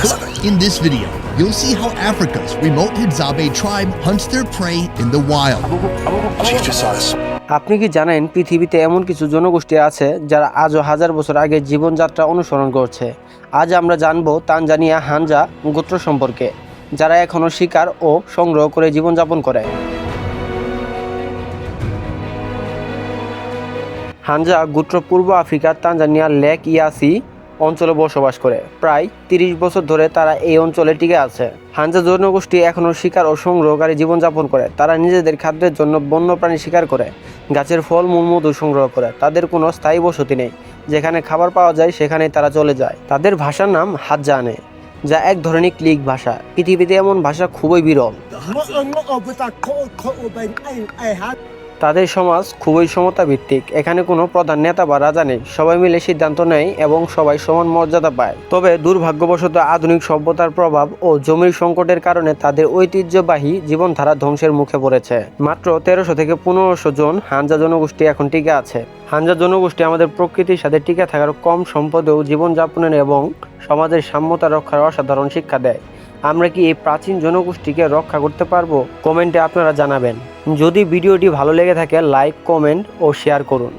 In this video, you'll see how Africa's remote Hadzabe tribe hunts their prey in the wild. Teach us how to আপনি কি জানেন পৃথিবীতে এমন কিছু জনগোষ্ঠী আছে যারা আজও হাজার বছর আগে জীবনযাত্রা অনুসরণ করছে? আজ আমরা জানব তানজানিয়া হানজা গোত্র সম্পর্কে যারা এখনও শিকার ও সংগ্রহ করে জীবনযাপন করে। হানজা গোত্র পূর্ব আফ্রিকার তানজানিয়া লেক ইয়াসি অঞ্চলে বসবাস করে। প্রায় তিরিশ বছর ধরে তারা এই অঞ্চলে টিকে আছে। হানজা জনগোষ্ঠী এখনও শিকার ও সংগ্রহকারী জীবনযাপন করে। তারা নিজেদের খাদ্যের জন্য বন্যপ্রাণী শিকার করে, গাছের ফল, মূল মধু সংগ্রহ করে। তাদের কোনো স্থায়ী বসতি নেই। যেখানে খাবার পাওয়া যায়, সেখানেই তারা চলে যায়। তাদের ভাষার নাম হাজ্জানে, যা এক ধরনের ক্লিক ভাষা। পৃথিবীতে এমন ভাষা খুবই বিরল। তাদের সমাজ খুবই সমতা ভিত্তিক এখানে কোনো প্রধান নেতা বা রাজা নেই। সবাই মিলে সিদ্ধান্ত নেয় এবং সবাই সমান মর্যাদা পায়। তবে দুর্ভাগ্যবশত আধুনিক সভ্যতার প্রভাব ও জমির সংকটের কারণে তাদের ঐতিহ্যবাহী জীবনধারা ধ্বংসের মুখে পড়েছে। মাত্র তেরোশো থেকে পনেরোশো জন হানজা জনগোষ্ঠী এখন টিকে আছে। হানজা জনগোষ্ঠী আমাদের প্রকৃতির সাথে টিকে থাকার কম সম্পদেও জীবনযাপনের এবং সমাজের সাম্যতা রক্ষার অসাধারণ শিক্ষা দেয়। আমরা কি এই প্রাচীন জনগোষ্ঠীকে রক্ষা করতে পারব? কমেন্টে আপনারা জানাবেন। যদি ভিডিওটি ভালো লেগে থাকে, লাইক, কমেন্ট ও শেয়ার করুন।